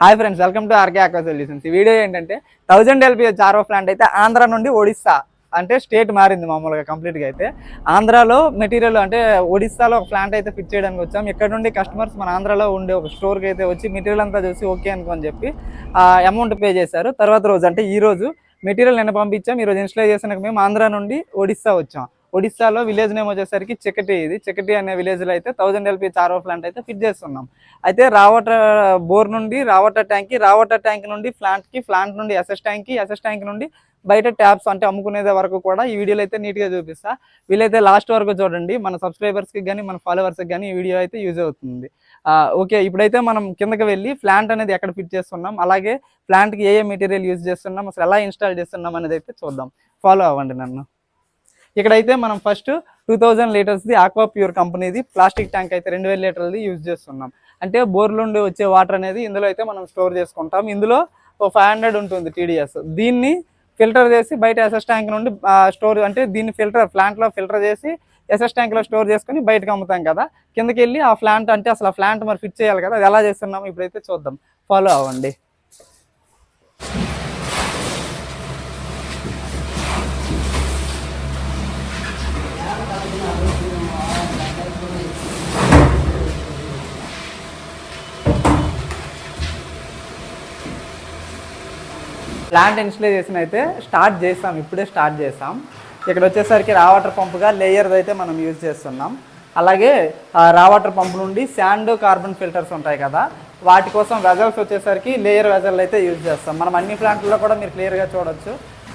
Hi friends welcome to RK aqua solutions. ఈ video ఏంటంటే thousand LPH RO plant అయితే ఆంధ్ర నుండి ఒడిస్సా అంటే స్టేట్ మారింది మామూలుగా కంప్లీట్గా అయితే. ఆంధ్రాలో మెటీరియల్ అంటే ఒడిస్సాలో ఒక ప్లాంట్ అయితే ఫిట్ చేయడానికి వచ్చాం. ఇక్కడ నుండి కస్టమర్స్ మన ఆంధ్రాలో ఉండే ఒక స్టోర్కి అయితే వచ్చి మెటీరియల్ అంతా చూసి ఓకే అనుకోని చెప్పి అమౌంట్ పే చేశారు. తర్వాత రోజు అంటే ఈ రోజు మెటీరియల్ నిన్న పంపించాం. ఈ రోజు ఇన్స్టాల్ చేసినాక మేము ఆంధ్ర నుండి ఒడిస్సా వచ్చాం. ఒడిస్సాలో విలేజ్ నేమ్ వచ్చేసరికి చికటి ఇది. చికటి అనే విలేజ్లో అయితే థౌజండ్ ఎల్పీ చారో ప్లాంట్ అయితే ఫిట్ చేస్తున్నాం. అయితే రావట బోర్ నుండి రావట ట్యాంక్కి రావట ట్యాంక్ నుండి ప్లాంట్కి ప్లాంట్ నుండి ఎస్ఎస్ ట్యాంక్కి ఎస్ఎస్ ట్యాంక్ నుండి బయట ట్యాప్స్ అంటే అమ్ముకునేది వరకు కూడా ఈ వీడియోలో అయితే నీట్గా చూపిస్తా. వీలైతే లాస్ట్ వరకు చూడండి. మన సబ్స్క్రైబర్స్కి కానీ మన ఫాలోవర్స్కి కానీ ఈ వీడియో అయితే యూజ్ అవుతుంది. ఓకే ఇప్పుడైతే మనం కిందకి వెళ్ళి ప్లాంట్ అనేది ఎక్కడ ఫిట్ చేస్తున్నాం అలాగే ప్లాంట్కి ఏ ఏ మెటీరియల్ యూజ్ చేస్తున్నాం అసలు ఎలా ఇన్స్టాల్ చేస్తున్నాం అనేది అయితే చూద్దాం. ఫాలో అవ్వండి నన్ను. ఇక్కడైతే మనం ఫస్ట్ టూ థౌజండ్ లీటర్స్ది ఆక్వా ప్యూర్ కంపెనీది ప్లాస్టిక్ ట్యాంక్ అయితే రెండు వేల లీటర్ది యూజ్ చేస్తున్నాం. అంటే బోర్లుండి వచ్చే వాటర్ అనేది ఇందులో అయితే మనం స్టోర్ చేసుకుంటాం. ఇందులో ఫైవ్ హండ్రెడ్ ఉంటుంది టీడీఎస్ దీన్ని ఫిల్టర్ చేసి బయట ఎస్ఎస్ ట్యాంక్ నుండి స్టోర్ అంటే దీన్ని ఫిల్టర్ ప్లాంట్లో ఫిల్టర్ చేసి ఎస్ఎస్ ట్యాంక్లో స్టోర్ చేసుకుని బయటకు అమ్ముతాం కదా. కిందకి వెళ్ళి ఆ ప్లాంట్ అంటే అసలు ఆ ప్లాంట్ మరి ఫిట్ చేయాలి కదా. అది ఎలా చేస్తున్నాం ఇప్పుడైతే చూద్దాం. ఫాలో అవ్వండి. ల్యాండ్ ఇన్స్టలేషన్ అయితే స్టార్ట్ చేసాం ఇప్పుడే స్టార్ట్ చేసాం. ఇక్కడ వచ్చేసరికి రా వాటర్ పంప్గా లేయర్ అయితే మనం యూజ్ చేస్తున్నాం. అలాగే రా వాటర్ పంప్ నుండి శాండ్ కార్బన్ ఫిల్టర్స్ ఉంటాయి కదా. వాటి కోసం వెజల్స్ వచ్చేసరికి లేయర్ వెజల్ అయితే యూజ్ చేస్తాం. మనం అన్ని ప్లాంట్లలో కూడా మీరు క్లియర్గా చూడొచ్చు.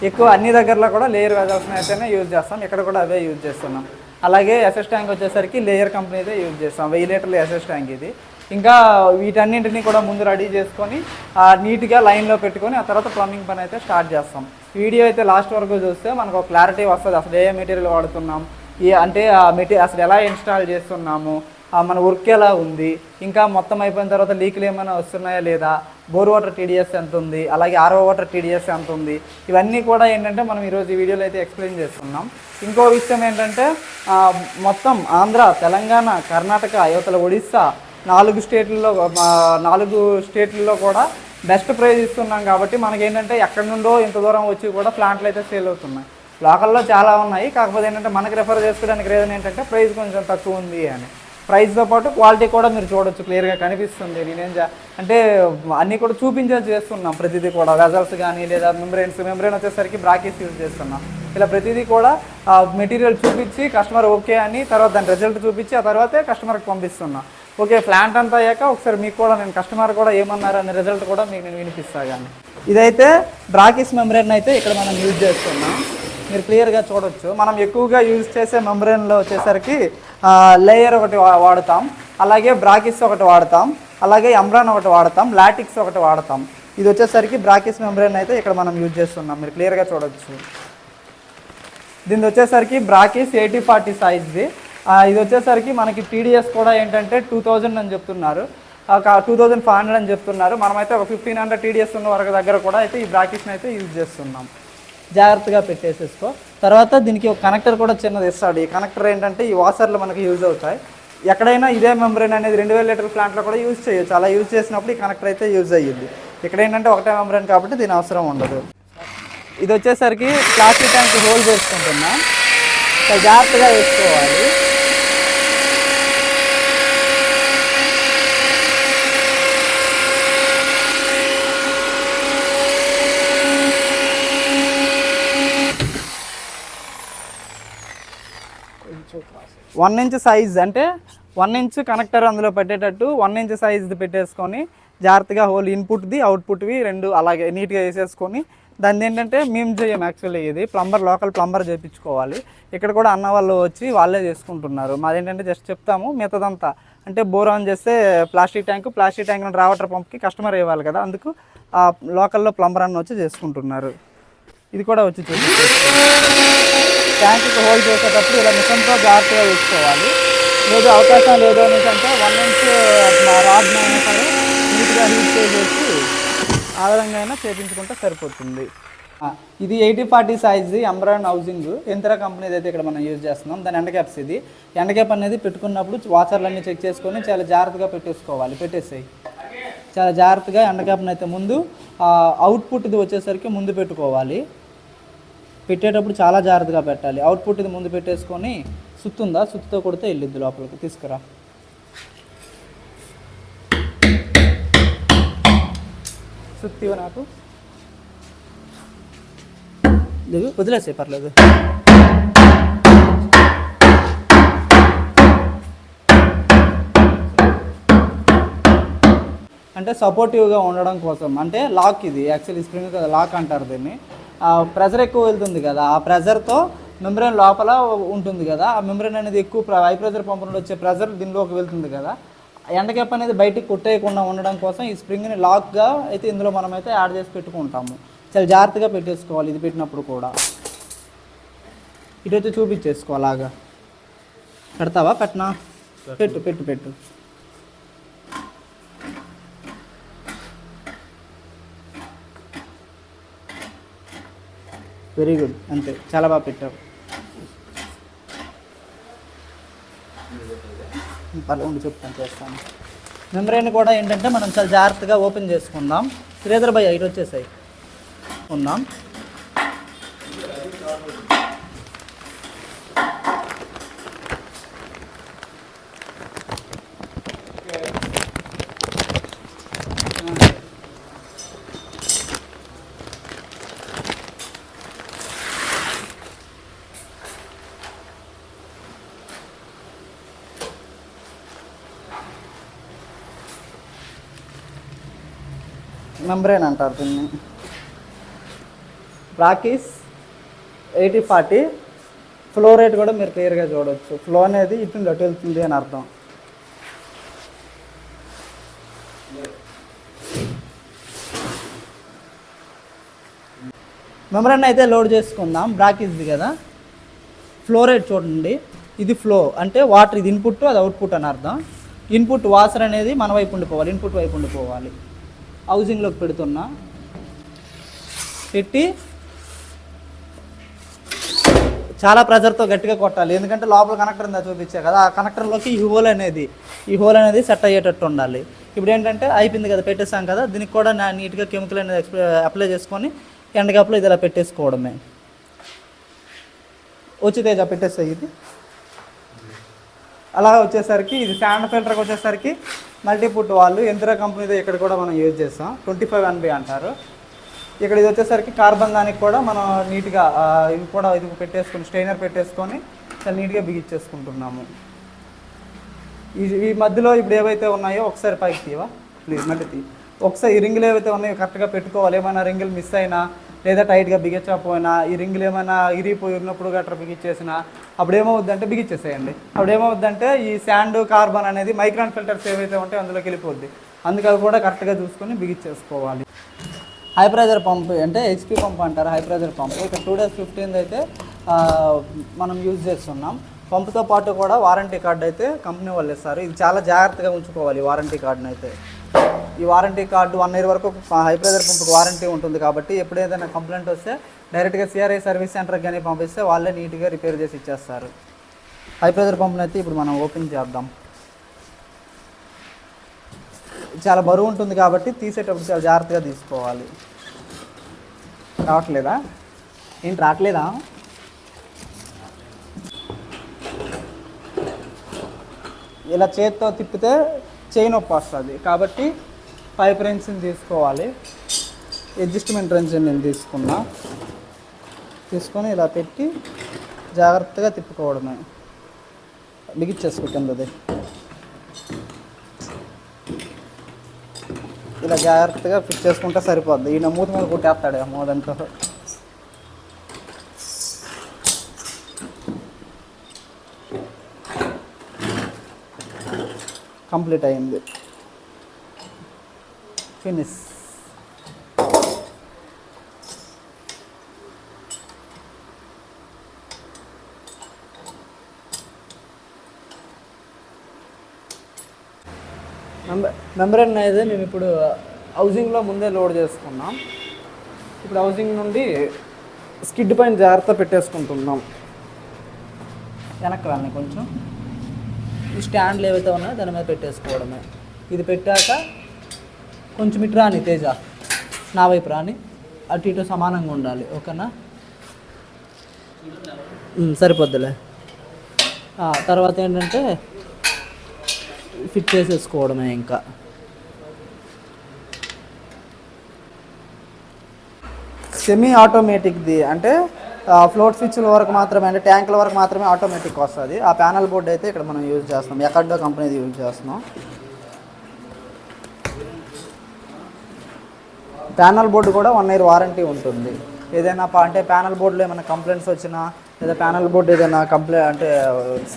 ఎక్కువ అన్ని దగ్గరలో కూడా లేయర్ వెజల్స్ని అయితేనే యూజ్ చేస్తాం. ఇక్కడ కూడా అవే యూజ్ చేస్తున్నాం. అలాగే ఎస్ఎస్ ట్యాంక్ వచ్చేసరికి లేయర్ కంపెనీ అయితే యూజ్ చేస్తాం. వెయ్యి లీటర్ల ఎస్ఎస్ ట్యాంక్ ఇది. ఇంకా వీటన్నింటినీ కూడా ముందు రెడీ చేసుకొని నీట్గా లైన్లో పెట్టుకొని ఆ తర్వాత ప్లంబింగ్ పని అయితే స్టార్ట్ చేస్తాం. వీడియో అయితే లాస్ట్ వరకు చూస్తే మనకు ఒక క్లారిటీ వస్తుంది. అసలు ఏ మెటీరియల్ వాడుతున్నాం? ఈ అంటే ఆ మెటీరియల్ అసలు ఎలా ఇన్స్టాల్ చేస్తున్నాము? మన వర్క్ ఎలా ఉంది? ఇంకా మొత్తం అయిపోయిన తర్వాత లీకులు ఏమైనా వస్తున్నాయా లేదా? బోర్ వాటర్ టీడీఎస్ ఎంత ఉంది? అలాగే ఆర్ఓ వాటర్ టీడీఎస్ ఎంత ఉంది? ఇవన్నీ కూడా ఏంటంటే మనం ఈరోజు ఈ వీడియోలో అయితే ఎక్స్ప్లెయిన్ చేస్తున్నాం. ఇంకో విషయం ఏంటంటే మొత్తం ఆంధ్ర తెలంగాణ కర్ణాటక యువతల ఒడిస్సా నాలుగు స్టేట్లలో నాలుగు స్టేట్లలో కూడా బెస్ట్ ప్రైజ్ ఇస్తున్నాం కాబట్టి మనకేంటంటే ఎక్కడి నుండో ఇంత దూరం వచ్చి కూడా ప్లాంట్లు అయితే సేల్ అవుతున్నాయి. లోకల్లో చాలా ఉన్నాయి. కాకపోతే ఏంటంటే మనకి రిఫర్ చేసుకోవడానికి రీజన్ ఏంటంటే ప్రైస్ కొంచెం తక్కువ ఉంది అని. ప్రైస్తో పాటు క్వాలిటీ కూడా మీరు చూడొచ్చు క్లియర్గా కనిపిస్తుంది. నేనేం చే అంటే అన్నీ కూడా చూపించే చేస్తున్నాం. ప్రతిదీ కూడా వెజల్స్ కానీ లేదా మెంబ్రెయిన్స్ మెంబ్రెయిన్ వచ్చేసరికి బ్రాకెట్స్ యూజ్ చేస్తున్నాం. ఇలా ప్రతిదీ కూడా మెటీరియల్ చూపించి కస్టమర్ ఓకే అని తర్వాత దాని రిజల్ట్ చూపించి ఆ తర్వాతే కస్టమర్కి పంపిస్తున్నాం. ఓకే ప్లాంట్ అంతా అయ్యాక ఒకసారి మీకు కూడా నేను కస్టమర్ కూడా ఏమన్నారు అనే రిజల్ట్ కూడా మీకు నేను వినిపిస్తా కానీ ఇదైతే బ్రాకిస్ మెంబ్రెయిన్ అయితే ఇక్కడ మనం యూజ్ చేస్తున్నాం. మీరు క్లియర్గా చూడొచ్చు. మనం ఎక్కువగా యూజ్ చేసే మెంబ్రెయిన్లో వచ్చేసరికి లేయర్ ఒకటి వాడతాం. అలాగే బ్రాకిస్ ఒకటి వాడతాం. అలాగే ఎంబ్రాన్ ఒకటి వాడతాం. లాటిక్స్ ఒకటి వాడతాం. ఇది వచ్చేసరికి బ్రాకిస్ మెంబ్రెయిన్ అయితే ఇక్కడ మనం యూజ్ చేస్తున్నాం. మీరు క్లియర్గా చూడొచ్చు. దీని వచ్చేసరికి బ్రాకిస్ ఎయిటీ ఫార్టీ సైజ్ది ఇది వచ్చేసరికి మనకి టీడీఎస్ కూడా ఏంటంటే టూ థౌజండ్ అని చెప్తున్నారు. టూ థౌజండ్ ఫైవ్ హండ్రెడ్ అని చెప్తున్నారు. మనమైతే ఒక ఫిఫ్టీన్ హండ్రెడ్ టీడీఎస్ ఉన్న వరకు దగ్గర కూడా అయితే ఈ బ్రాకెట్ని అయితే యూజ్ చేస్తున్నాం. జాగ్రత్తగా పెట్టేసేసుకో. తర్వాత దీనికి ఒక కనెక్టర్ కూడా చిన్నది ఇస్తాడు. ఈ కనెక్టర్ ఏంటంటే ఈ వాసర్లు మనకి యూజ్ అవుతాయి. ఎక్కడైనా ఇదే మెంబ్రెయిన్ అనేది రెండు వేల లీటర్ ప్లాంట్లో కూడా యూజ్ చేయొచ్చు. అలా యూజ్ చేసినప్పుడు ఈ కనెక్టర్ అయితే యూజ్ అయ్యింది ఇక్కడ ఏంటంటే ఒకటే మెంబ్రెయిన్ కాబట్టి దీని అవసరం ఉండదు. ఇది వచ్చేసరికి ప్లాస్టిక్ ట్యాంక్ హోల్డ్ చేసుకుంటున్నా జాగ్రత్తగా వేసుకోవాలి. వన్ ఇంచ్ సైజ్ అంటే వన్ ఇంచ్ కనెక్టర్ అందులో పెట్టేటట్టు వన్ ఇంచ్ సైజ్ది పెట్టేసుకొని జాగ్రత్తగా హోల్ ఇన్పుట్ది అవుట్పుట్వి రెండు అలాగే నీట్గా వేసేసుకొని దాన్ని ఏంటంటే మేము చేయం యాక్చువల్లీ ఇది. ప్లంబర్ లోకల్ ప్లంబర్ చేయించుకోవాలి. ఇక్కడ కూడా అన్న వాళ్ళు వచ్చి వాళ్ళే చేసుకుంటున్నారు. మాదేంటంటే జస్ట్ చెప్తాము మిగతాదంతా అంటే బోర్ ఆన్ చేస్తే ప్లాస్టిక్ ట్యాంక్ ప్లాస్టిక్ ట్యాంక్ నుండి రా వాటర్ పంప్కి కస్టమర్ ఇవ్వాలి కదా అందుకు ఆ లోకల్లో ప్లంబర్ అన్న వచ్చి చేసుకుంటున్నారు. ఇది కూడా వచ్చి చూసి ట్యాంక్కి హోల్డ్ చేసేటప్పుడు ఇలా మిషన్తో జాగ్రత్తగా చూసుకోవాలి. లేదు అవకాశం లేదు అనేసి అంటే వన్ ఇంచ్ రాడ్ అయినా సరే నీట్గా హీట్ చేసేసి ఆ విధంగా అయినా చేపించుకుంటే సరిపోతుంది. ఇది ఎయిటీ ఫార్టీ సైజ్ ఎంబ్రాయిడ్ హౌసింగ్. ఎంతరా కంపెనీది అయితే ఇక్కడ మనం యూజ్ చేస్తున్నాం. దాని ఎండ క్యాప్స్ ఇది. ఎండ క్యాప్ అనేది పెట్టుకున్నప్పుడు వాచర్లన్నీ చెక్ చేసుకొని చాలా జాగ్రత్తగా పెట్టేసుకోవాలి. పెట్టేసేయి. చాలా జాగ్రత్తగా ఎండ క్యాప్ని అయితే ముందు అవుట్పుట్ ఇది వచ్చేసరికి ముందు పెట్టుకోవాలి. పెట్టేటప్పుడు చాలా జాగ్రత్తగా పెట్టాలి. అవుట్పుట్ ఇది ముందు పెట్టేసుకొని సుత్తుందా? సుత్తుతో కొడితే వెళ్ళిద్ది లోపలికి. తీసుకురా. సుత్తివ నాకు? లేదు వదిలేసే పర్లేదు. అంటే సపోర్టివ్గా ఉండడం కోసం. అంటే లాక్ ఇది. యాక్చువల్లీ స్ప్రింగ్ కదా లాక్ అంటారు దీన్ని. ప్రెజర్ ఎక్కువ వెళ్తుంది కదా ఆ ప్రెజర్తో మెంబ్రెయిన్ లోపల ఉంటుంది కదా ఆ మెంబ్రెయిన్ అనేది ఎక్కువ హై ప్రెజర్ పంపు వచ్చే ప్రెజర్ దీనిలోకి వెళ్తుంది కదా. ఎండకెప్ అనేది బయటికి కొట్టేయకుండా ఉండడం కోసం ఈ స్ప్రింగ్ని లాక్గా అయితే ఇందులో మనం అయితే యాడ్ చేసి పెట్టుకుంటాము. చాలా జాగ్రత్తగా పెట్టేసుకోవాలి ఇది పెట్టినప్పుడు కూడా. ఇటైతే చూపించేసుకో అలాగా. పెడతావా? పెట్టనా? పెట్టు పెట్టు పెట్టు. Very good. అంతే. చాలా బాగా పెట్టావు. పర్లేదు చెప్తాను చేస్తాను. మెమరీని కూడా ఏంటంటే మనం చాలా జాగ్రత్తగా ఓపెన్ చేసుకుందాం. శ్రీధర్ భయ్య ఇటు వచ్చేసాయి. ఉన్నాం. మెంబ్రేన్ అంటారు దీన్ని. రాకీస్ ఎయిటీ ఫార్టీ. ఫ్లో రేట్ కూడా మీరు క్లియర్గా చూడవచ్చు ఫ్లో అనేది ఇటు నుండి అటు వెళ్తుంది అని అర్థం. మెమరన్ అయితే లోడ్ చేసుకుందాం. బ్రాకిస్ది కదా. ఫ్లో రేట్ చూడండి. ఇది ఫ్లో అంటే వాటర్ ఇది ఇన్పుట్ అది అవుట్పుట్ అని అర్థం. ఇన్పుట్ వాసర్ అనేది మన వైపు ఉండిపోవాలి ఇన్పుట్ వైపు ఉండిపోవాలి. హౌసింగ్లోకి పెడుతున్నా. పెట్టి చాలా ప్రెజర్తో గట్టిగా కొట్టాలి. ఎందుకంటే లోపల కనెక్టర్ ఉందా చూపించా కదా. ఆ కనెక్టర్లోకి ఈ హోల్ అనేది ఈ హోల్ అనేది సెట్ అయ్యేటట్టు ఉండాలి. ఇప్పుడు ఏంటంటే అయిపోయింది కదా పెట్టేసాం కదా. దీనికి కూడా నా నీట్గా కెమికల్ అనేది అప్లై చేసుకొని ఎండగప్పులో ఇది ఇలా పెట్టేసుకోవడమే. వచ్చి తేజ పెట్టేస్తాయి ఇది. అలా వచ్చేసరికి ఇది శాండ్ ఫిల్టర్కి వచ్చేసరికి మల్టీపుట్ వాళ్ళు ఎంతరా కంపెనీతో ఇక్కడ కూడా మనం యూజ్ చేస్తాం. ట్వంటీ ఫైవ్ ఎన్బి అంటారు. ఇక్కడ ఇది వచ్చేసరికి కార్బన్ దానికి కూడా మనం నీట్గా ఇది ఇవి కూడా ఇది పెట్టేసుకొని స్ట్రైనర్ పెట్టేసుకొని చాలా నీట్గా బిగించేసుకుంటున్నాము. ఈ ఈ మధ్యలో ఇప్పుడు ఏవైతే ఉన్నాయో ఒకసారి పైకి తీవా? ప్లీజ్ మళ్ళీ తీ. ఒకసారి ఈ రింగులు ఏవైతే ఉన్నాయో కరెక్ట్గా పెట్టుకోవాలి. ఏమైనా రింగులు మిస్ అయినా లేదా టైట్గా బిగించకపోయినా ఈ రింగులు ఏమైనా ఇరిగిపోయి ఉన్నప్పుడు గట్రా బిగించేసినా అప్పుడు ఏమవుద్దంటే బిగించేసేయండి. అప్పుడు ఏమవుద్దంటే ఈ శాండ్ కార్బన్ అనేది మైక్రాన్ ఫిల్టర్స్ ఏవైతే ఉంటాయో అందులోకి వెళ్ళిపోద్ది. అందుకు అవి కూడా కరెక్ట్గా చూసుకొని బిగించేసుకోవాలి. హై ప్రెజర్ పంప్ అంటే హెచ్పి పంప్ అంటారు హై ప్రెజర్ పంప్. ఇక్కడ టూ డేస్ ఫిఫ్టీన్త్ అయితే మనం యూజ్ చేస్తున్నాం. పంపుతో పాటు కూడా వారంటీ కార్డు అయితే కంపెనీ వాళ్ళు ఇస్తారు. ఇది చాలా జాగ్రత్తగా ఉంచుకోవాలి వారంటీ కార్డుని అయితే ఈ వారంటీ కార్డు వన్ ఇయర్ వరకు హై ప్రెజర్ పంపుకి వారంటీ ఉంటుంది కాబట్టి ఎప్పుడు ఏదైనా కంప్లైంట్ వస్తే డైరెక్ట్గా సిఆర్ఐ సర్వీస్ సెంటర్కి కానీ పంపిస్తే వాళ్ళే నీట్గా రిపేర్ చేసి ఇచ్చేస్తారు. హై ప్రెజర్ పంపుని అయితే ఇప్పుడు మనం ఓపెన్ చేద్దాం. చాలా బరువు ఉంటుంది కాబట్టి తీసేటప్పుడు చాలా జాగ్రత్తగా తీసుకోవాలి. రావట్లేదా? ఏంటి రావట్లేదా? ఇలా చేత్తో తిప్పితే చేయి నొప్పి వస్తుంది. కాబట్టి పైప్ రెంచ్ని తీసుకోవాలి. అడ్జస్ట్మెంట్ రెంచ్ నేను తీసుకున్నా. తీసుకొని ఇలా పెట్టి జాగ్రత్తగా తిప్పుకోవడమే. బిగిచ్చేసుకో కిందది. ఇలా జాగ్రత్తగా ఫిట్ చేసుకుంటే సరిపోద్ది. ఈయన మూత మీద కొట్టేస్తాడు మోదంతో. కంప్లీట్ అయింది. ఫినిష్ మెంబ్రెన్ అనేది మేము ఇప్పుడు uh, హౌసింగ్లో ముందే లోడ్ చేసుకున్నాం. ఇప్పుడు హౌసింగ్ నుండి స్కిడ్ పైన జాగ్రత్త పెట్టేసుకుంటున్నాం. వెనక్కి రాని కొంచెం. ఈ స్టాండ్లు ఏవైతే ఉన్నాయో దాని మీద పెట్టేసుకోవడమే. ఇది పెట్టాక కొంచెం ఇటు రాని తేజ. నా వైపు రాని. అటు ఇటు సమానంగా ఉండాలి. ఓకేనా? సరిపోద్దులే. తర్వాత ఏంటంటే ఫిట్ చేసేసుకోవడమే ఇంకా. సెమీ ఆటోమేటిక్ది అంటే ఫ్లోట్ స్విచ్ల వరకు మాత్రమే అంటే ట్యాంకుల వరకు మాత్రమే ఆటోమేటిక్ వస్తుంది. ఆ ప్యానల్ బోర్డ్ అయితే ఇక్కడ మనం యూజ్ చేస్తున్నాం. ఎక్కడో కంపెనీది యూజ్ చేస్తున్నాం. ప్యానల్ బోర్డు కూడా వన్ ఇయర్ వారంటీ ఉంటుంది. ఏదైనా పా- అంటే ప్యానల్ బోర్డులో ఏమైనా కంప్లైంట్స్ వచ్చినా లేదా ప్యానల్ బోర్డు ఏదైనా కంప్లైంట్ అంటే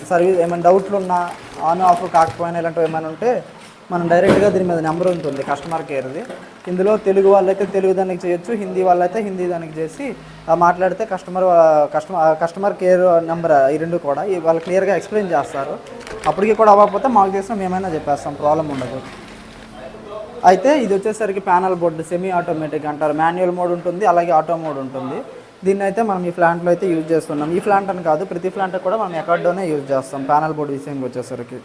సర్వీస్ ఏమైనా డౌట్లు ఉన్నా ఆన్ ఆఫ్ కాకపోయినా ఇలాంటివి ఏమైనా ఉంటే మనం డైరెక్ట్గా దీని మీద నెంబర్ ఉంటుంది కస్టమర్ కేర్ది. ఇందులో తెలుగు వాళ్ళైతే తెలుగు దానికి చేయొచ్చు హిందీ వాళ్ళైతే హిందీ దానికి చేసి మాట్లాడితే customer customer customer care number ఈ రెండు కూడా ఈ వాళ్ళు క్లియర్గా ఎక్స్ప్లెయిన్ చేస్తారు. అప్పటికి కూడా అవ్వకపోతే మాకు చేసిన మేమైనా చెప్పేస్తాం ప్రాబ్లం ఉండదు. అయితే ఇది వచ్చేసరికి ప్యానల్ బోర్డు సెమీ ఆటోమేటిక్ అంటారు. మాన్యువల్ మోడ్ ఉంటుంది అలాగే ఆటో మోడ్ ఉంటుంది. దీన్ని అయితే మనం ఈ ప్లాంట్లో అయితే యూజ్ చేస్తున్నాం. ఈ ప్లాంట్ అని కాదు ప్రతి ప్లాంట్ కూడా మనం ఎక్కడోనే యూజ్ చేస్తాం ప్యానల్ బోర్డు విషయంకి వచ్చేసరికి.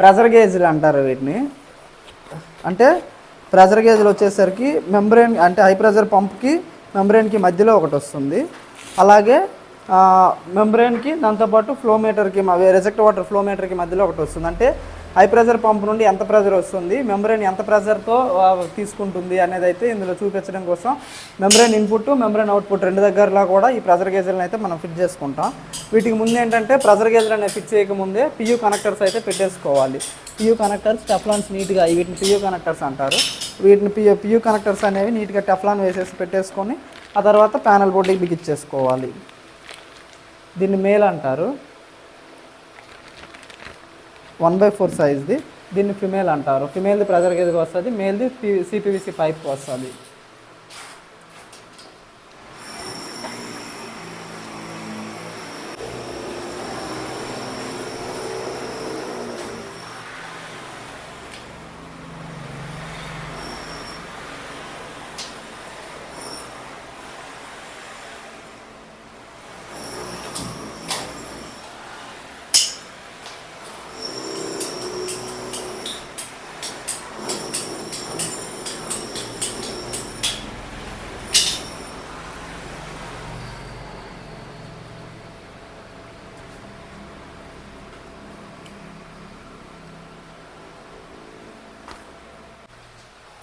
ప్రెజర్ గేజ్లు అంటారు వీటిని. అంటే ప్రెజర్ గేజ్లు వచ్చేసరికి మెంబ్రెయిన్ అంటే హై ప్రెజర్ పంప్కి మెంబ్రెయిన్కి మధ్యలో ఒకటి వస్తుంది. అలాగే మెంబ్రెయిన్కి దాంతోపాటు ఫ్లో మీటర్కి రిజెక్ట్ వాటర్ ఫ్లో మీటర్కి మధ్యలో ఒకటి వస్తుంది. అంటే హై ప్రెజర్ పంప్ నుండి ఎంత ప్రెజర్ వస్తుంది మెమ్రేన్ ఎంత ప్రెజర్తో తీసుకుంటుంది అనేది అయితే ఇందులో చూపించడం కోసం మెమ్రేన్ ఇన్పుట్ మెమ్రేన్ అవుట్పుట్ రెండు దగ్గరలో కూడా ఈ ప్రెజర్ గేజర్లను అయితే మనం ఫిట్ చేసుకుంటాం. వీటికి ముందు ఏంటంటే ప్రెజర్ గేజర్ అనేది ఫిట్ చేయకముందే పియూ కనెక్టర్స్ అయితే పెట్టేసుకోవాలి. పియూ కనెక్టర్స్ టెఫ్లాన్స్ నీట్గా వీటిని పియూ కనెక్టర్స్ అంటారు. వీటిని పియూ పియూ కనెక్టర్స్ అనేవి నీట్గా టెఫ్లాన్ వేసేసి పెట్టేసుకొని ఆ తర్వాత ప్యానల్ బోర్డుకి బిగించేసుకోవాలి దీన్ని మేల్ అంటారు. వన్ బై ఫోర్ సైజ్ది. దీన్ని ఫిమేల్ అంటారు. ఫిమేల్ది ప్రెజర్ గేజ్కి వస్తుంది. మేల్ది సిపివిసి పైప్కి వస్తుంది.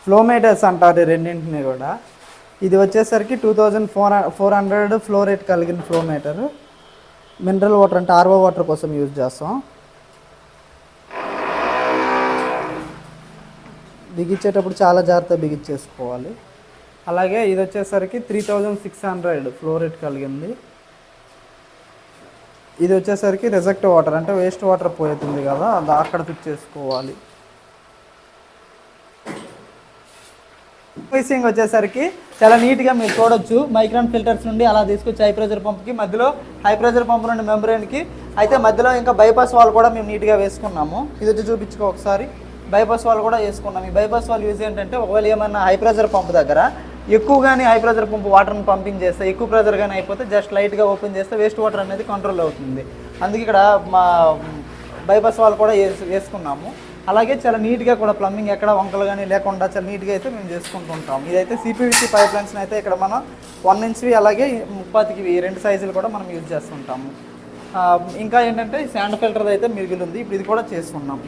ఫ్లోమేటర్స్ అంటారు రెండింటిని కూడా. ఇది వచ్చేసరికి two thousand four four hundred flow rate కలిగిన ఫ్లోమీటర్. మినరల్ వాటర్ అంటే ఆర్ఓ వాటర్ కోసం యూజ్ చేస్తాం. బిగించేటప్పుడు చాలా జాగ్రత్తగా బిగించేసుకోవాలి అలాగే ఇది వచ్చేసరికి three thousand six hundred flow rate కలిగింది. ఇది వచ్చేసరికి రిజెక్ట్ వాటర్ అంటే వేస్ట్ వాటర్ పోతుంది కదా అక్కడ ఫిట్ చేసుకోవాలి. ఫిషింగ్ వచ్చేసరికి చాలా నీట్గా మీరు చూడొచ్చు. మైక్రాన్ ఫిల్టర్స్ నుండి అలా తీసుకొచ్చి హై ప్రెజర్ పంప్కి మధ్యలో హై ప్రెజర్ పంప్ నుండి మెంబ్రెయిన్కి అయితే మధ్యలో ఇంకా బైపాస్ వాల్ కూడా మేము నీట్గా వేసుకున్నాము. ఇది వచ్చి చూపించుకో ఒకసారి. బైపాస్ వాల్ కూడా వేసుకున్నాం ఈ బైపాస్ వాల్ యూజ్ ఏంటంటే ఒకవేళ ఏమన్నా హై ప్రెజర్ పంప్ దగ్గర ఎక్కువగానే హై ప్రెజర్ పంప్ వాటర్ని పంపింగ్ చేస్తే ఎక్కువ ప్రెజర్ కానీ అయిపోతే జస్ట్ లైట్గా ఓపెన్ చేస్తే వేస్ట్ వాటర్ అనేది కంట్రోల్ అవుతుంది. అందుకే ఇక్కడ మా బైపాస్ వాల్ కూడా వేసు వేసుకున్నాము. అలాగే చాలా నీట్గా కూడా ప్లంబింగ్ ఎక్కడ వంకలు కానీ లేకుండా చాలా నీట్గా అయితే మేము చేసుకుంటూ ఉంటాం ఇదైతే సిపివిసి పైప్ లైన్స్ని అయితే ఇక్కడ మనం వన్ ఇంచ్వి అలాగే ముప్పాతికి రెండు సైజులు కూడా మనం యూజ్ చేస్తుంటాము. ఇంకా ఏంటంటే శాండ్ ఫిల్టర్ అయితే మిగిలి ఉంది ఇప్పుడు ఇది కూడా చేసుకున్నాం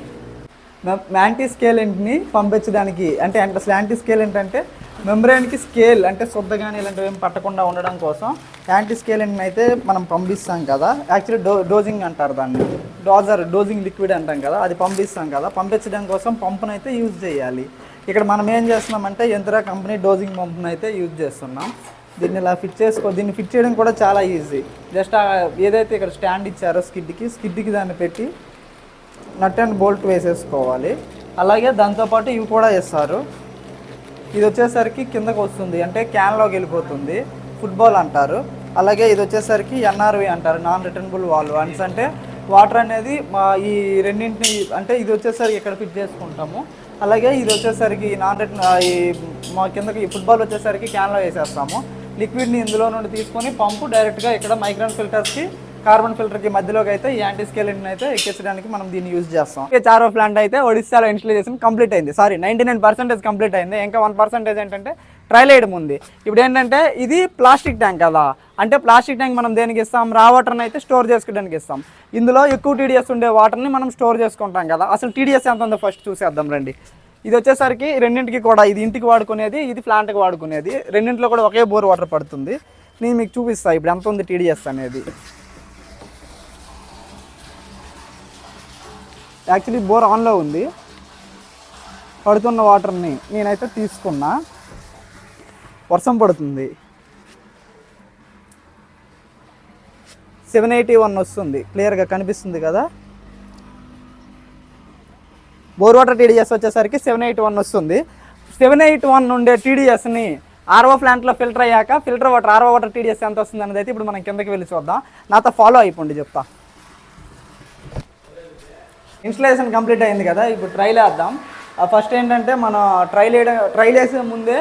మ్యాంటీ స్కేల్ ఇంటిని పంపించడానికి అంటే అంటే స్లాంటీ స్కేల్ ఏంటంటే మెంబ్రెయిన్కి స్కేల్ అంటే శుద్ధ కానీ ఇలాంటివి ఏం పట్టకుండా ఉండడం కోసం యాంటీ స్కేల్ అయితే మనం పంపిస్తాం కదా. యాక్చువల్లీ డో డోజింగ్ అంటారు దాన్ని. డోజర్ డోజింగ్ లిక్విడ్ అంటాం కదా. అది పంపిస్తాం కదా. పంపించడం కోసం పంపును అయితే యూజ్ చేయాలి. ఇక్కడ మనం ఏం చేస్తున్నామంటే యంత్ర కంపెనీ డోజింగ్ పంపును అయితే యూజ్ చేస్తున్నాం. దీన్ని ఇలా ఫిట్ చేసుకో దీన్ని ఫిట్ చేయడం కూడా చాలా ఈజీ. జస్ట్ ఏదైతే ఇక్కడ స్టాండ్ ఇచ్చారో స్కిడ్కి స్కిడ్కి దాన్ని పెట్టి నట్ అండ్ బోల్ట్ వేసేసుకోవాలి. అలాగే దాంతోపాటు ఇవి కూడా వేస్తారు. ఇది వచ్చేసరికి కిందకు వస్తుంది. అంటే క్యాన్లోకి వెళ్ళిపోతుంది. ఫుట్బాల్ అంటారు. అలాగే ఇది వచ్చేసరికి ఎన్ఆర్వి అంటారు. నాన్ రిటర్నబుల్ వాల్వ్ అన్స్ అంటే వాటర్ అనేది మా ఈ రెండింటిని అంటే ఇది వచ్చేసరికి ఇక్కడ ఫిట్ చేసుకుంటాము. అలాగే ఇది వచ్చేసరికి నాన్ రిటర్న్ ఈ మా కిందకి ఈ ఫుట్బాల్ వచ్చేసరికి క్యాన్లో వేసేస్తాము. లిక్విడ్ని ఇందులో నుండి తీసుకొని పంపు డైరెక్ట్గా ఇక్కడ మైగ్రాన్ ఫిల్టర్స్కి కార్బన్ ఫిల్టర్కి మధ్యలోకి అయితే ఈ యాంటీ స్కేలిన్ అయితే ఎక్కించడానికి మనం దీన్ని యూజ్ చేస్తాం. చారో ప్లాంట్ అయితే ఒడిశాలో ఇన్స్టలేషన్ కంప్లీట్ అయింది. Sorry ninety nine percentage complete అయింది. ఇంకా వన్ పర్సెంటేజ్ ఏంటంటే ట్రైల్ వేయడం ఉంది ఇప్పుడు ఏంటంటే ఇది ప్లాస్టిక్ ట్యాంక్ కదా. అంటే ప్లాస్టిక్ ట్యాంక్ మనం దేనికి ఇస్తాం? రా వాటర్ని అయితే స్టోర్ చేసుకోవడానికి ఇస్తాం. ఇందులో ఎక్కువ టీడీఎస్ ఉండే వాటర్ని మనం స్టోర్ చేసుకుంటాం కదా. అసలు టీడీఎస్ ఎంత ఉందో ఫస్ట్ చూసేద్దాం రండి. ఇది వచ్చేసరికి రెండింటికి కూడా ఇది ఇంటికి వాడుకునేది ఇది ప్లాంట్కి వాడుకునేది. రెండింటిలో కూడా ఒకే బోర్ వాటర్ పడుతుంది. నేను మీకు చూపిస్తాను ఇప్పుడు ఎంత ఉంది టీడీఎస్ అనేది. యాక్చువల్లీ బోర్ ఆన్లో ఉంది. పడుతున్న వాటర్ని నేనైతే తీసుకున్నా. వర్షం పడుతుంది. సెవెన్ ఎయిటీ వన్ వస్తుంది. క్లియర్గా కనిపిస్తుంది కదా? బోర్ వాటర్ టీడీఎస్ వచ్చేసరికి సెవెన్ ఎయిట్ వన్ వస్తుంది. సెవెన్ ఎయిట్ వన్ ఉండే టీడీఎస్ని ఆర్ఓ ప్లాంట్లో ఫిల్టర్ అయ్యాక filter water RO water TDS ఎంత వస్తుంది అనేది అయితే ఇప్పుడు మనం కిందకి వెళ్ళి చూద్దాం. నాతో ఫాలో అయిపోండి చెప్తా. ఇన్స్టలేషన్ కంప్లీట్ అయింది కదా ఇప్పుడు ట్రైల్ వేద్దాం. ఫస్ట్ ఏంటంటే మనం ట్రైల్ వేయడం ట్రైల్ వేసే ముందే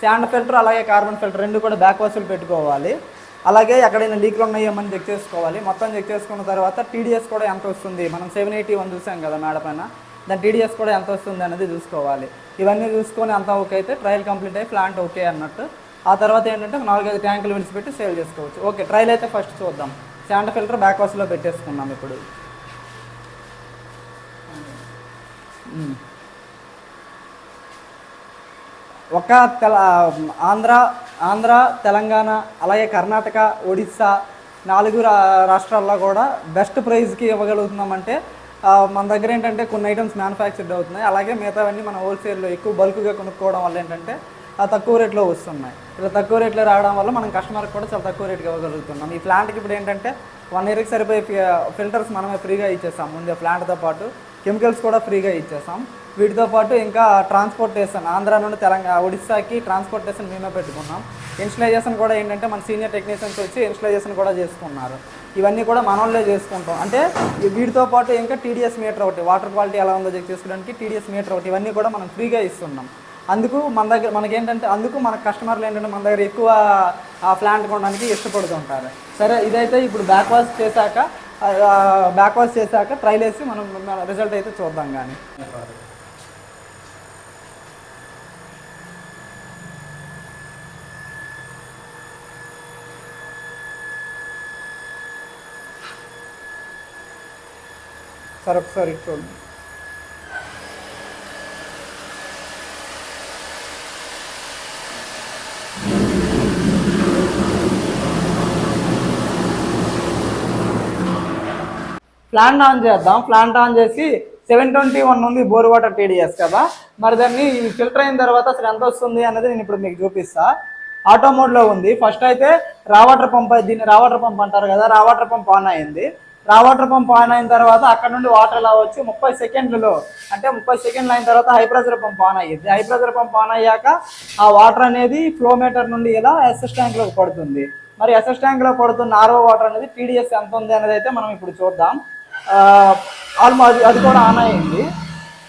శాండ్ ఫిల్టర్ అలాగే కార్బన్ ఫిల్టర్ రెండు కూడా బ్యాక్ వసూలు పెట్టుకోవాలి. అలాగే ఎక్కడైనా లీక్లు ఉన్నాయేమని చెక్ చేసుకోవాలి. మొత్తం చెక్ చేసుకున్న తర్వాత టీడీఎస్ కూడా ఎంత వస్తుంది? మనం సెవెన్ ఎయిటీ వన్ చూసాం కదా మేడ పైన. దాని టీడీఎస్ కూడా ఎంత వస్తుంది అనేది చూసుకోవాలి. ఇవన్నీ చూసుకొని అంతా ఓకే అయితే ట్రయల్ కంప్లీట్ అయ్యి ప్లాంట్ ఓకే అన్నట్టు. ఆ తర్వాత ఏంటంటే నాలుగైదు ట్యాంకులు విడిచిపెట్టి సేల్ చేసుకోవచ్చు. ఓకే ట్రయల్ అయితే ఫస్ట్ చూద్దాం. శాండ్ ఫిల్టర్ బ్యాక్ వసూలో పెట్టేసుకున్నాం ఇప్పుడు మ్మ్. ఒక తెల ఆంధ్ర ఆంధ్ర తెలంగాణ అలాగే కర్ణాటక ఒడిస్సా నాలుగు రా రాష్ట్రాల్లో కూడా బెస్ట్ ప్రైజ్కి ఇవ్వగలుగుతున్నామంటే మన దగ్గర ఏంటంటే కొన్ని ఐటమ్స్ మ్యానుఫ్యాక్చర్డ్ అవుతున్నాయి. అలాగే మిగతావన్నీ మన హోల్సేల్లో ఎక్కువ బల్క్గా కొనుక్కోవడం వల్ల ఏంటంటే ఆ తక్కువ రేట్లో వస్తున్నాయి. ఇలా తక్కువ రేట్లో రావడం వల్ల మనం కస్టమర్కి కూడా చాలా తక్కువ రేట్కి ఇవ్వగలుగుతున్నాం. ఈ ప్లాంట్కి ఇప్పుడు ఏంటంటే వన్ ఇయర్కి సరిపోయే ఫిల్టర్స్ మనమే ఫ్రీగా ఇచ్చేస్తాం. ముందే ప్లాంట్తో పాటు కెమికల్స్ కూడా ఫ్రీగా ఇచ్చేసాం. వీటితో పాటు ఇంకా ట్రాన్స్పోర్టేషన్ ఆంధ్ర నుండి తెలంగాణ ఒడిస్సాకి ట్రాన్స్పోర్టేషన్ మేమే పెట్టుకున్నాం. ఇన్స్టలైజేషన్ కూడా ఏంటంటే మన సీనియర్ టెక్నీషియన్స్ వచ్చి ఇన్స్టలైజేషన్ కూడా చేసుకున్నారు. ఇవన్నీ కూడా మన వాళ్ళే చేసుకుంటాం. అంటే వీటితో పాటు ఇంకా టీడీఎస్ మీటర్ ఒకటి వాటర్ క్వాలిటీ ఎలా ఉందో చెక్ చేసుకోవడానికి టీడీఎస్ మీటర్ ఒకటి ఇవన్నీ కూడా మనం ఫ్రీగా ఇస్తున్నాం. అందుకు మన దగ్గర మనకేంటంటే అందుకు మన కస్టమర్లు ఏంటంటే మన దగ్గర ఎక్కువ ఆ ప్లాంట్ కొనడానికి ఇష్టపడుతుంటారు. సరే ఇదైతే ఇప్పుడు బ్యాక్ వాష్ చేశాక బ్యాక్ వాష్ చేశాక ట్రైల్ వేసి మనం రిజల్ట్ అయితే చూద్దాం కానీ సరే ఒకసారి చూడండి. ప్లాంట్ ఆన్ చేద్దాం. ప్లాంట్ ఆన్ చేసి సెవెన్ ట్వంటీ వన్ ఉంది బోర్ వాటర్ టీడీఎస్ కదా. మరి దాన్ని ఫిల్టర్ అయిన తర్వాత అసలు ఎంత వస్తుంది అనేది నేను ఇప్పుడు మీకు చూపిస్తా. ఆటో మోడ్లో ఉంది. ఫస్ట్ అయితే రా వాటర్ పంప్ దీన్ని రా వాటర్ పంప్ అంటారు కదా రా వాటర్ పంప్ ఆన్ అయింది. రా వాటర్ పంప్ ఆన్ అయిన తర్వాత అక్కడ నుండి వాటర్ ఇలా వచ్చి ముప్పై సెకండ్లలో అంటే ముప్పై సెకండ్లు అయిన తర్వాత హై ప్రెజర్ పంప్ ఆన్ అయ్యింది హై ప్రెజర్ పంప్ ఆన్ అయ్యాక ఆ వాటర్ అనేది ఫ్లో మీటర్ నుండి ఇలా ఎస్ఎస్ ట్యాంక్లోకి పడుతుంది. మరి ఎస్ఎస్ ట్యాంక్లో పడుతున్న ఆర్ఓ వాటర్ అనేది టీడీఎస్ ఎంత ఉంది అనేది అయితే మనం ఇప్పుడు చూద్దాం. ఆల్మోస్ట్ అది అది కూడా ఆన్ అయ్యింది.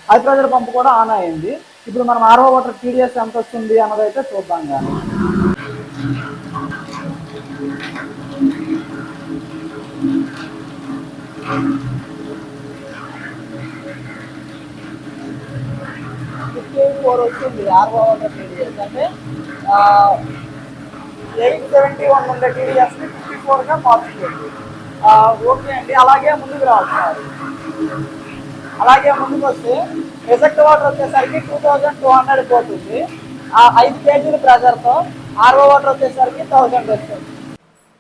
హై పంప్ కూడా ఆన్ అయ్యింది. ఇప్పుడు మనం ఆర్ఓ వాటర్ టీడీఎస్ ఎంత వస్తుంది అన్నది అయితే చూద్దాం కానీ ఫోర్ వస్తుంది ఆర్ఓ వాటర్ టీడీఎస్ అంటే ఎయిట్ సెవెంటీ వన్ ఉండే టీడీఎస్ని ఫిఫ్టీ ఫోర్గా మార్చుకోండి ఆ, ఓకే అండి. అలాగే ముందుకు రావాలి. అలాగే ముందుకు వస్తే రిజెక్ట్ వాటర్ వచ్చేసరికి టూ థౌజండ్ టూ హండ్రెడ్ పోతుంది. ఆ ఐదు కేజీల ప్రెజర్తో ఆర్ఓ వాటర్ వచ్చేసరికి థౌజండ్ వస్తుంది.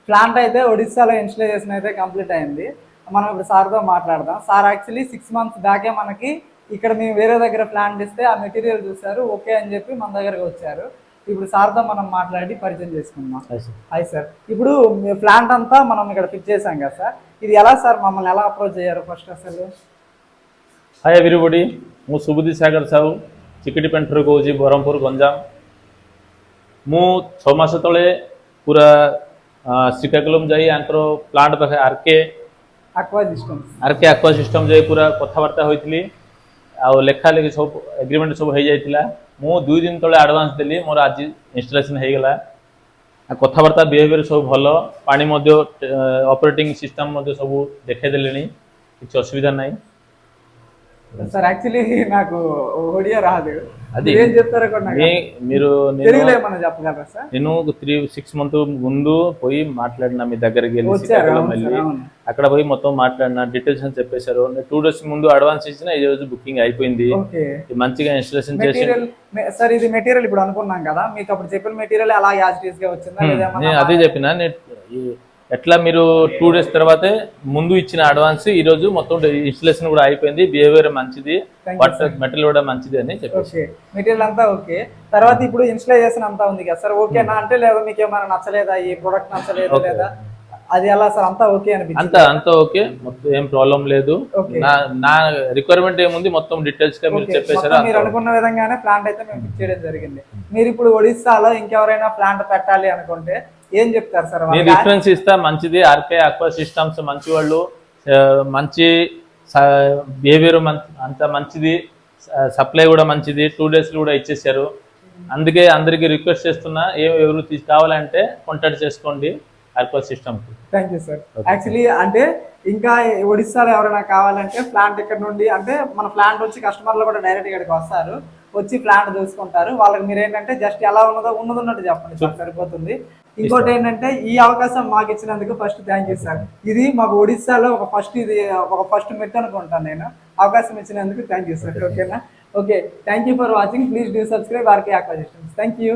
ప్లాంట్ అయితే ఒడిస్సాలో ఇన్స్టలేషన్ అయితే కంప్లీట్ అయింది. మనం ఇప్పుడు సార్తో మాట్లాడదాం. సార్ యాక్చువల్లీ సిక్స్ మంత్స్ బ్యాకే మనకి ఇక్కడ మేము వేరే దగ్గర ప్లాంట్ ఇస్తే ఆ మెటీరియల్ చూసారు ఓకే అని చెప్పి మన దగ్గరకు వచ్చారు. ఇప్పుడు సార్తో మనం మాట్లాడి పరిచయం చేసుకుందాం హాయ్ సార్ ఇప్పుడు మీ ప్లాంట్ అంతా మనం ఇక్కడ ఫిట్ చేసాం కదా సార్ ఇది ఎలా సార్ మమ్మల్ని ఎలా అప్రోచ్ అయ్యారు ఫస్ట్ అసలు ହାଇ ଏଭରିବଡି ମୁଁ ସୁବୁଧି ସାଗର ସାହୁ ଚିକିଟି ପେଣ୍ଠରୁ କହୁଛି ବ୍ରହ୍ମପୁର ଗଞ୍ଜାମ ମୁଁ ଛଅ ମାସ ତଳେ ପୁରା ଆ, ଶ୍ରୀକାକୁଲମ ଯାଇ ଆଙ୍କର ପ୍ଲାଣ୍ଟ ପାଖେ RK aqua systems RK aqua system ଯାଇ ପୁରା କଥାବାର୍ତ୍ତା ହୋଇଥିଲି ଆଉ ଲେଖା ଲେଖି ସବୁ ଏଗ୍ରିମେଣ୍ଟ ସବୁ ହେଇଯାଇଥିଲା ମୁଁ ଦୁଇ ଦିନ ତଳେ ଆଡ଼ଭାନ୍ସ ଦେଲି ମୋର ଆଜି ଇନଷ୍ଟଲେସନ୍ ହେଇଗଲା ଆଉ କଥାବାର୍ତ୍ତା ବିହେଭିୟର ସବୁ ଭଲ ପାଣି ମଧ୍ୟ ଅପରେଟିଂ ସିଷ୍ଟମ ମଧ୍ୟ ସବୁ ଦେଖାଇ ଦେଲେଣି କିଛି ଅସୁବିଧା ନାହିଁ సార్ యాక్చువల్లీ నాకు ఒడియా రాదు. అది ఏం చెప్తారో మీరు నేను తెలుగులో ఏమన్నా చెప్పగలరా సార్? నేను త్రీ సిక్స్ మంత్ ముందు పోయి మాట్లాడినా మీ దగ్గరికి వెళ్ళి. అక్కడ పోయి మొత్తం మాట్లాడినా డీటెయిల్స్ అని చెప్పేశారు. టూ డేస్ ముందు అడ్వాన్స్ ఇచ్చిన ఈ రోజు బుకింగ్ అయిపోయింది. మంచిగా ఇన్స్టలేషన్ చేసి సార్ ఇది మెటీరియల్ ఇప్పుడు అనుకున్నాం కదా. మీకు అప్పుడు చెప్పిన మెటీరియల్ అలా యాజ్గా వచ్చిందా? అదే చెప్పిన ఎట్లా మీరు టూ డేస్ తర్వాతే ముందు ఇచ్చిన అడ్వాన్స్ ఈ రోజు మొత్తం ఇన్స్టలేషన్ కూడా అయిపోయింది. బిహేవియర్ మంచిది. మెటీరియల్ కూడా మంచిది అని చెప్పేసి. మెటీరియల్ అంతా ఓకే తర్వాత ఇప్పుడు ఇన్స్టలైజేషన్ అంతా ఉంది కదా సార్ ఓకేనా అంటే లేదా మీకు ఏమైనా నచ్చలేదా? ఈ ప్రొడక్ట్ నచ్చలేదు. లేదా? అది ఎలా సార్ అంతా ఓకే అనిపించింది? అంత అంత ఓకే మొత్తం ఏం ప్రాబ్లం లేదు. నా నా రిక్వైర్మెంట్ ఏముంది? మొత్తం డీటెయిల్స్గా మీరు. చెప్పేశారు? మీరు అనుకున్న విధంగానే ప్లాంట్ అయితే మేము ఫిక్స్ చేయడం జరిగింది. మీరు ఇప్పుడు ఒడిస్సాలో ఇంకెవరైనా ప్లాంట్ పెట్టాలి అనుకుంటే ఏం చెప్తారు సార్? నేను? రిఫరెన్స్ ఇస్తా మంచిది. ఆర్కే ఆక్వా సిస్టమ్స్ మంచి వాళ్ళు మంచి బిహేవియర్ అంత మంచిది. సప్లై కూడా మంచిది. టూ డేస్ కూడా ఇచ్చేసారు అందుకే అందరికీ రిక్వెస్ట్ చేస్తున్నా ఏ ఎవరు కావాలంటే కాంటాక్ట్ చేసుకోండి aqua system thank you sir actually అంటే ఇంకా ఒడిస్సాలో ఎవరైనా కావాలంటే ప్లాంట్ ఇక్కడ నుండి అంటే మన ప్లాంట్ వచ్చి కస్టమర్లు కూడా డైరెక్ట్ ఇక్కడికి వస్తారు. వచ్చి ప్లాంట్ చూసుకుంటారు. వాళ్ళకి మీరు ఏంటంటే జస్ట్ ఎలా ఉన్నదో ఉన్నది ఉన్నట్టు చెప్పండి సార్ సరిపోతుంది. ఇంకోటి ఏంటంటే ఈ అవకాశం మాకు ఇచ్చినందుకు ఫస్ట్ థ్యాంక్ యూ సార్ ఇది మాకు ఒడిస్సాలో ఒక ఫస్ట్ ఇది ఒక ఫస్ట్ మెట్ అనుకుంటాను నేను. అవకాశం ఇచ్చినందుకు థ్యాంక్ యూ సార్ ఓకేనా okay thank you for watching please do subscribe RK systems thank you